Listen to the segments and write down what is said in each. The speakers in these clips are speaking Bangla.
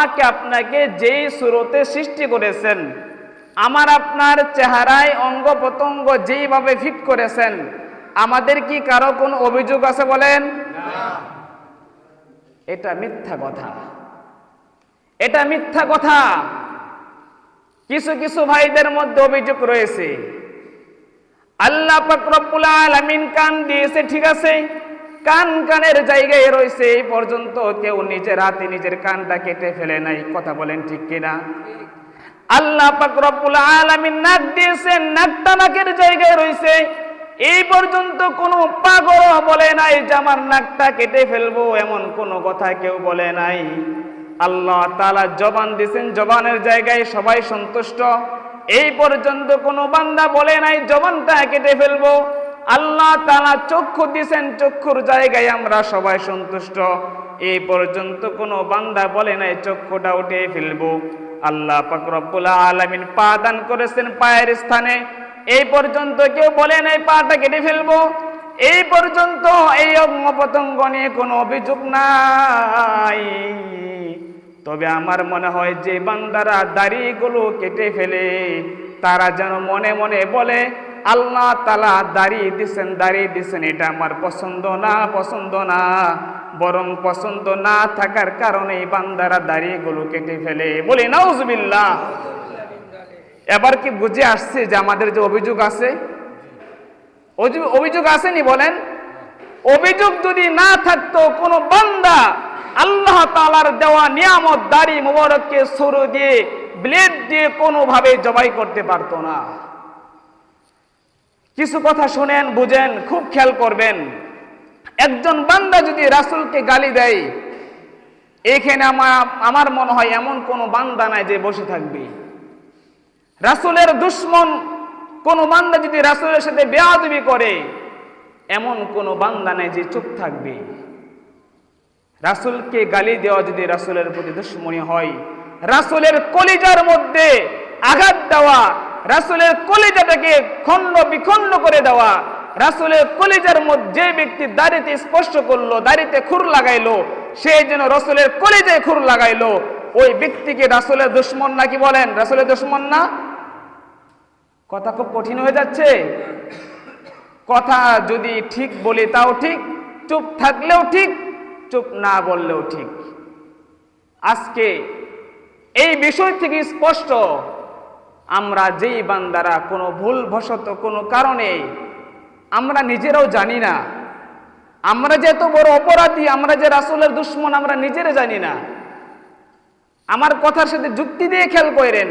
আমাকে আপনাকে যেই সুরতে সৃষ্টি করেছেন, আমার আপনার চেহারায় অঙ্গ প্রত্যঙ্গ যেইভাবে ফিট করেছেন, আমাদের কি কারও কোনো অভিযোগ আছে বলেন? এটা মিথ্যা কথা। এটা মিথ্যা কথা। কিছু কিছু ভাইদের মধ্যে অভিযোগ রয়েছে। আল্লাহ পাক রব্বুল আলামিন কান দিয়েছে, ঠিক আছে? কান কানের জায়গায় রয়েছে, এই পর্যন্ত কেউ নিজের হাতে নিজের কানটা কেটে ফেলে নাই। কথা বলেন ঠিক কিনা? আল্লাহ পাক রব্বুল আলামিন নাক দিয়েছেন, নাকটা নাকের জায়গায় রয়েছে। এই পর্যন্ত কোনো পাগল বলে নাই যে আমার নাকটা কেটে ফেলব এমন কোনো কথা কেউ বলে নাই। আল্লাহ তালা জবান দিয়েছেন, জবানের জায়গায় সবাই সন্তুষ্ট। এই পর্যন্ত কোনো বান্দা বলে নাই, জবানটা কেটে ফেলব। আল্লাহ তালা চক্ষু দিয়েছেন চক্ষুর জায়গায় আমরা সবাই সন্তুষ্ট। এই পর্যন্ত কোনো বান্দা বলে নাই, চক্ষুটা উঠে ফেলব। আল্লাহ পাক রব্বুল আলামিন পা দান করেছেন পায়ের স্থানে। এই পর্যন্ত কেউ বলে নাই পাটা কেটে ফেলব। এই পর্যন্ত এই অঙ্গ নিয়ে কোনো অভিযোগ নাই। তবে আমার মনে হয় যে বান্দারা দাড়িগুলো কেটে ফেলে, তারা যেন মনে মনে বলে আল্লাহ তালা দাড়ি দিছেন দাড়ি দিছেন, এটা আমার পছন্দ না পছন্দ না। বরং পছন্দ না থাকার কারণে বান্দারা দাড়িগুলো কেটে ফেলে। বলি, নাউজবিল্লাহ। এবার কি বুঝে আসছে যে আমাদের যে অভিযোগ আছে? অভিযোগ আসেনি বলেন? অভিযোগ যদি না থাকতো, কোনো বান্দা আল্লাহ তালার দেওয়া নিয়ামত, দাড়ি মোবারককে সরু দিয়ে ব্লেড দিয়ে কোনোভাবে জবাই করতে পারতো না। কিছু কথা শুনেন, বুঝেন, খুব খেয়াল করবেন। একজন বান্দা যদি রাসূলকে গালি দেয়, এখানে আমার আমার মনে হয় এমন কোনো বান্দা নাই যে বসে থাকবে। রাসূলের দুশ্মন, কোনো বান্দা যদি রাসূলের সাথে বেয়াদবি করে, এমন কোনো বান্দা নাই যে চুপ থাকবে। রাসূলকে গালি দেওয়া যদি রাসূলের প্রতি দুশ্মনী হয়, রাসূলের কলিজার মধ্যে আঘাত দেওয়া রাসূলের কলিজাটাকে খণ্ড বিখণ্ড করে দেওয়া। রাসূলের কলিজার মধ্যে যে ব্যক্তি দাড়িতে স্পর্শ করল, দাড়িতে খুর লাগাইলো, সে যেন রসুলের কলিজায় খুর লাগাইলো, ওই ব্যক্তিকে রাসূলের দুশ্মন নাকি বলেন? রাসুলের দুশ্মন না? কথা খুব কঠিন হয়ে যাচ্ছে। কথা যদি ঠিক বলি তাও ঠিক, চুপ থাকলেও ঠিক, চুপ না বললেও ঠিক। আজকে এই বিষয় থেকে স্পষ্ট আমরা যেই বান্দারা কোনো ভুলবশত কোনো কারণে আমরা নিজেরাও জানি না। আমরা যে এত বড় অপরাধী, আমরা যে রাসুলের দুশ্মন, আমরা নিজেরা জানি না। আমার কথার সাথে যুক্তি দিয়ে খেয়াল করেন,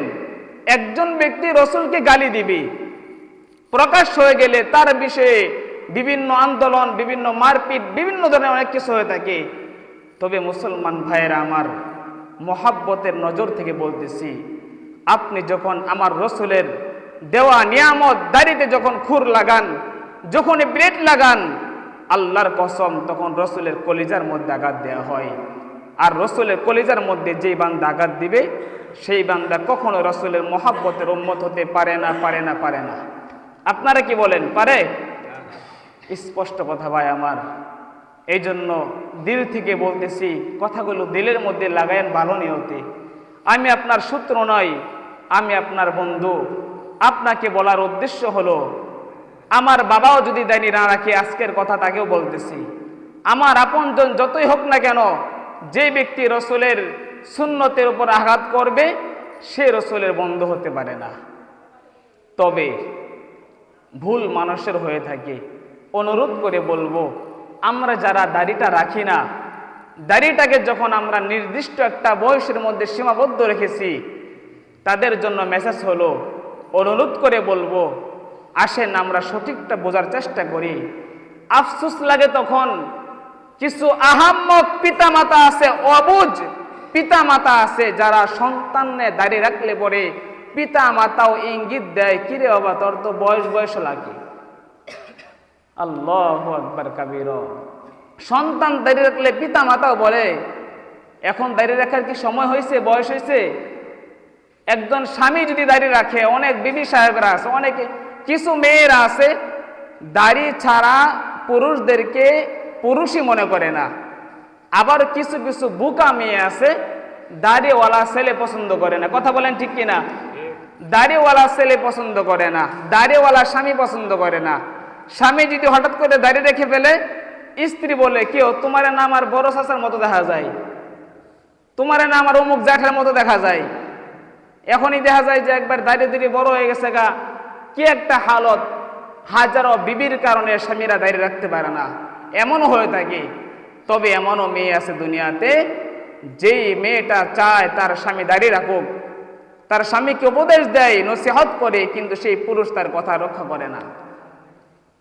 একজন ব্যক্তি রসুলকে গালি দিবি, প্রকাশ হয়ে গেলে তার বিষয়ে বিভিন্ন আন্দোলন, বিভিন্ন মারপিট, বিভিন্ন ধরনের অনেক কিছু হয়ে থাকে। তবে মুসলমান ভাইয়েরা, আমার মহাব্বতের নজর থেকে বলতেছি আপনি যখন আমার রসুলের দেওয়া নিয়ামত দাড়িতে যখন খুর লাগান যখন ব্রেড লাগান, আল্লাহর কসম তখন রসুলের কলিজার মধ্যে আঘাত দেওয়া হয়। আর রসুলের কলিজার মধ্যে যেই বান্দা আঘাত দিবে, সেই বান্দা কখনো রসুলের মহাব্বতের উন্মত হতে পারে না পারে না পারে না। আপনারা কি বলেন, পারে? স্পষ্ট কথা ভাই আমার। এই জন্য দিল থেকে বলতেছি, কথাগুলো দিলের মধ্যে লাগায়েন ভালো নিয়তে। আমি আপনার সূত্র নয় আমি আপনার বন্ধু। আপনাকে বলার উদ্দেশ্য হলো, আমার বাবাও যদি দায়নি না রাখি, আজকের কথা তাকেও বলতেছি। আমার আপনজন যতই হোক না কেন, যে ব্যক্তি রসুলের সুন্নতের উপর আঘাত করবে, সে রসুলের বন্ধু হতে পারে না। তবে ভুল মানুষের হয়ে থাকে। অনুরোধ করে বলব, আমরা যারা দাড়িটা রাখি না দাড়িটাকে যখন আমরা নির্দিষ্ট একটা বয়সের মধ্যে সীমাবদ্ধ রেখেছি, তাদের জন্য মেসেজ হলো, অনুরোধ করে বলব, আসেন আমরা সঠিকটা বোঝার চেষ্টা করি। আফসুস লাগে তখন, কিছু আহাম্মক পিতামাতা আছে, অবুজ পিতামাতা আছে, যারা সন্তানে দাঁড়িয়ে রাখলে পরে পিতা মাতাও ইঙ্গিত দেয়, কিরে বাবা, তোর তো বয়স বয়স লাগে। আল্লাহ আকবার, কাবির। সন্তান দাঁড়িয়ে রাখলে পিতা মাতাও বলে, এখন দাঁড়িয়ে রাখার কি সময় হয়েছে? বয়স হয়েছে? একজন স্বামী যদি দাঁড়িয়ে রাখে, অনেক বিবি সাহেবরা আছে, অনেকে কিছু মেয়েরা আছে, দাড়ি ছাড়া পুরুষদেরকে পুরুষই মনে করে না। আবার কিছু কিছু বুকা মেয়ে আছে, দাড়িওয়ালা ছেলে পছন্দ করে না। কথা বলেন ঠিক কিনা? দাড়িওয়ালা ছেলে পছন্দ করে না, দাড়িওয়ালা স্বামী পছন্দ করে না। স্বামী যদি হঠাৎ করে দাড়ি রেখে ফেলে স্ত্রী বলে, কেউ, তোমার নাম আর বড় চাচার মতো দেখা যায়। তোমার নাম আর অমুক জ্যাঠের মতো দেখা যায়। এখনই দেখা যায় যে একবার দাঁড়িয়ে দাঁড়িয়ে বড় হয়ে গেছে গা। কি একটা হালত, হাজারো বিবির কারণে স্বামীরা দাঁড়িয়ে রাখতে পারে না। এমনও হয়ে থাকে। তবে এমনও মেয়ে আছে দুনিয়াতে, যেই মেয়েটা চায় তার স্বামী দাঁড়িয়ে রাখুক। তার স্বামীকে উপদেশ দেয়, নসিহত করে, কিন্তু সেই পুরুষ তার কথা রক্ষা করে না।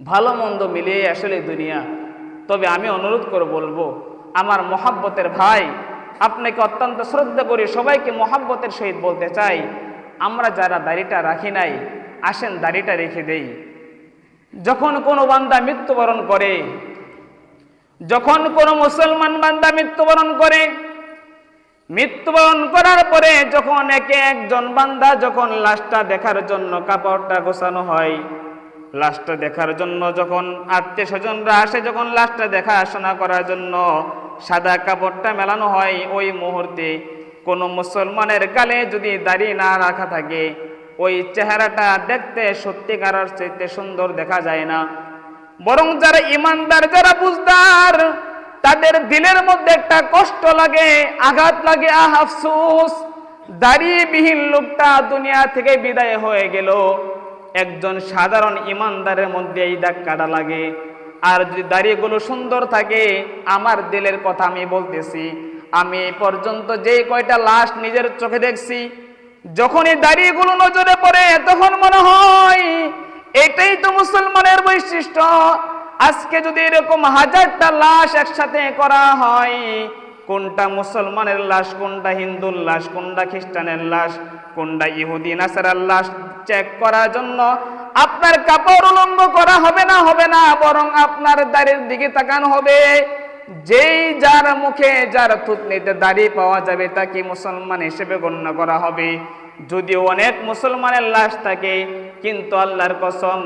ভালো মন্দ মিলিয়ে আসলে দুনিয়া। তবে আমি অনুরোধ করে বলব, আমার মহাব্বতের ভাই, আপনাকে অত্যন্ত শ্রদ্ধা করি সবাইকে মহাব্বতের সহিত বলতে চাই, আমরা যারা দাড়িটা রাখি নাই, আসেন দাড়িটা রেখে দেই। যখন কোনো বান্দা মৃত্যুবরণ করে, যখন কোনো মুসলমান বান্দা মৃত্যুবরণ করে, মৃত্যুবরণ করার পরে যখন একে একজন বান্দা যখন লাশটা দেখার জন্য কাপড়টা গোছানো হয় লাশটা দেখার জন্য যখন আত্মীয় স্বজনরা আসে, যখন লাশটা দেখাশোনা করার জন্য সাদা কাপড়টা মেলানো হয়, ওই মুহূর্তে কোনো মুসলমানের গালে যদি দাড়ি না রাখা থাকে, ওই চেহারাটা দেখতে সত্যিকারের চাইতে সুন্দর দেখা যায় না। বরং যারা ইমানদার, যারা বুঝদার, তাদের দিলের মধ্যে একটা কষ্ট লাগে, আঘাত লাগে। আহ, আফসুস! দাড়িবিহীন লোকটা দুনিয়া থেকে বিদায় হয়ে গেল। একজন সাধারণ ইমানদারের মধ্যে এই দাগ কাটা লাগে। আর যদি দাড়িগুলো সুন্দর থাকে, আমার দিলের কথা আমি বলতেছি। আমি পর্যন্ত যে কয়টা লাশ নিজের চোখে দেখছি, যখনই দাড়িগুলো নজরে পড়ে, তখন মনে হয়, এটাই তো মুসলমানের বৈশিষ্ট্য। আজকে যদি এরকম হাজারটা লাশ একসাথে করা হয়, কোনটা মুসলমানের লাশ, কোনটা হিন্দুর লাশ, কোনটা খ্রিস্টানের লাশ, কোনটা ইহুদি, নাসারার লাশ চেক করার জন্য আপনার কাপড় উলঙ্গ করা হবে না হবে না, বরং আপনার দাড়ির দিকে তাকানো হবে। যেই যার মুখে যার থুতনিতে দাড়ি পাওয়া যাবে, তাকে মুসলমান হিসেবে গণ্য করা হবে। যদিও অনেক মুসলমানের লাশ থাকে, কিন্তু আল্লাহর কসম,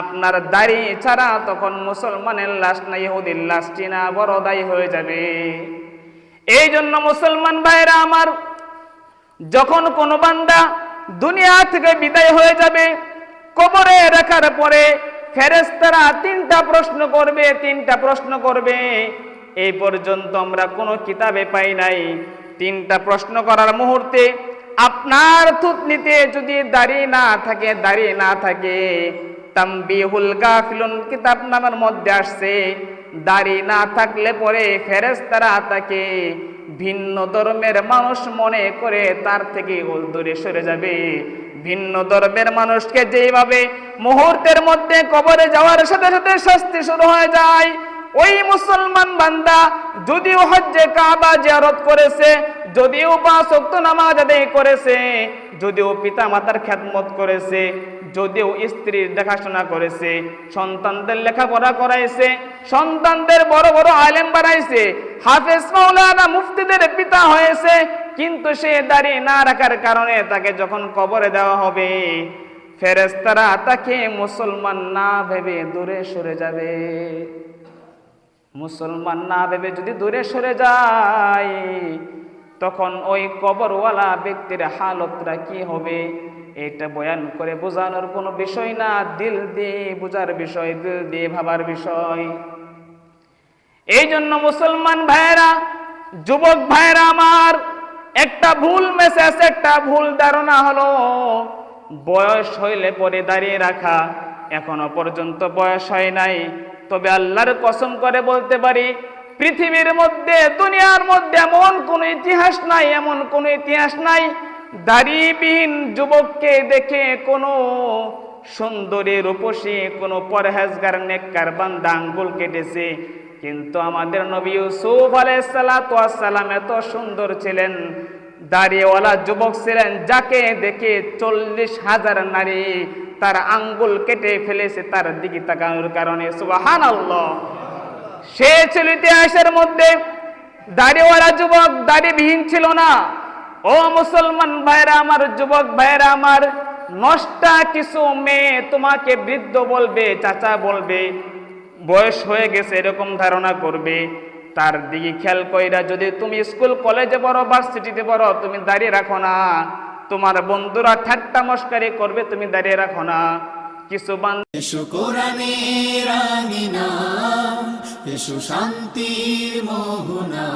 আপনার দাড়ি ছাড়া তখন মুসলমানের লাশ না, ইহুদির লাশ চিনা বড় দায়ী হয়ে যাবে। এই জন্য মুসলমান ভাইরা আমার, যখন কোনো বান্দা দুনিয়া থেকে বিদায় হয়ে যাবে। কবরে রাখার পরে ফেরেস্তারা তিনটা প্রশ্ন করবে, তিনটা প্রশ্ন করবে। এই পর্যন্ত আমরা কোনো কিতাবে পাই নাই। তিনটা প্রশ্ন করার মুহূর্তে আপনার থুতনিতে যদি দাড়ি না থাকে, দাড়ি না থাকে তাম্বিহুল গাফিলুন কিতাব নামের মধ্যে আসছে, দাড়ি না থাকলে পরে ফেরেস্তারা তাকে ভিন্ন ধর্মের মানুষ মনে করে তার থেকে দূরে সরে যাবে। ভিন্ন ধর্মের মানুষকে যেভাবে মুহূর্তের মধ্যে কবরে যাওয়ার সাথে সাথে শাস্তি শুরু হয়ে যায়, ওই মুসলমান বান্দা যদিও হজ্জে কাবা জিয়ারত করেছে, যদিও পাঁচ ওয়াক্ত নামাজ আদায় করেছে, যদিও পিতা মাতার খ্যাতমত করেছে যদিও স্ত্রীর দেখাশোনা করেছে, সন্তানদের লেখাপড়া করাইছে, সন্তানদের বড় বড় আলেম বানাইছে, হাফেজ মাওলানা মুফতিদের পিতা হয়েছে, কিন্তু সে দাঁড়িয়ে না রাখার কারণে তাকে যখন কবরে দেওয়া হবে ফেরেস্তারা তাকে মুসলমান না ভেবে দূরে সরে যাবে। মুসলমান না ভেবে যদি দূরে সরে যায়, তখন ওই কবরওয়ালা ব্যক্তির হালতটা কি হবে? এটা বয়ান করে বোঝানোর কোনো বিষয় না। দিল দিয়ে বোঝার বিষয়, দিল দিয়ে ভাবার বিষয়। এই জন্য মুসলমান ভাইয়েরা, যুবক ভাইয়েরা আমার, একটা ভুল মেসেজ একটা ভুল ধারণা হলো, বয়স হইলে পরে দাঁড়িয়ে রাখা। এখনও পর্যন্ত বয়স হয় নাই। তবে আল্লাহর কসম করে বলতে পারি, পৃথিবীর মধ্যে, দুনিয়ার মধ্যে এমন কোনো ইতিহাস নাই, এমন কোনো ইতিহাস নাই দাড়িবিহীন যুবককে দেখে কোনো সুন্দরী রূপসী, কোনো পরহেজগার, নেককার বান্দা আঙ্গুল কেটেছে। কিন্তু আমাদের নবী ইউসুফ আলাইসালাম এত সুন্দর ছিলেন। দাড়িওয়ালা যুবক ছিলেন, যাকে দেখে চল্লিশ হাজার নারী তার আঙ্গুল কেটে ফেলেছে তার দিকে তাকানোর কারণে। সুবাহান সে ছিল ইতিহাসের মধ্যে দাড়িওয়ালা যুবক দাড়িবিহীন ছিল না। ও মুসলমান ভাইরা আমার, যুবক ভাইরা আমার, নষ্টা কিছু মেয়ে তোমাকে বৃদ্ধ বলবে, চাচা বলবে, বয়স হয়ে গেছে, এরকম ধারণা করবে। তার দিকে খেয়াল কইরা যদি তুমি স্কুল, কলেজে পড়ো, ভার্সিটিতে পড়ো, তুমি দাঁড়িয়ে রাখো না। তোমার বন্ধুরা ঠাট্টা মস্কারি করবে, তুমি দাঁড়িয়ে রাখো না। কিছু শান্তির মোহনা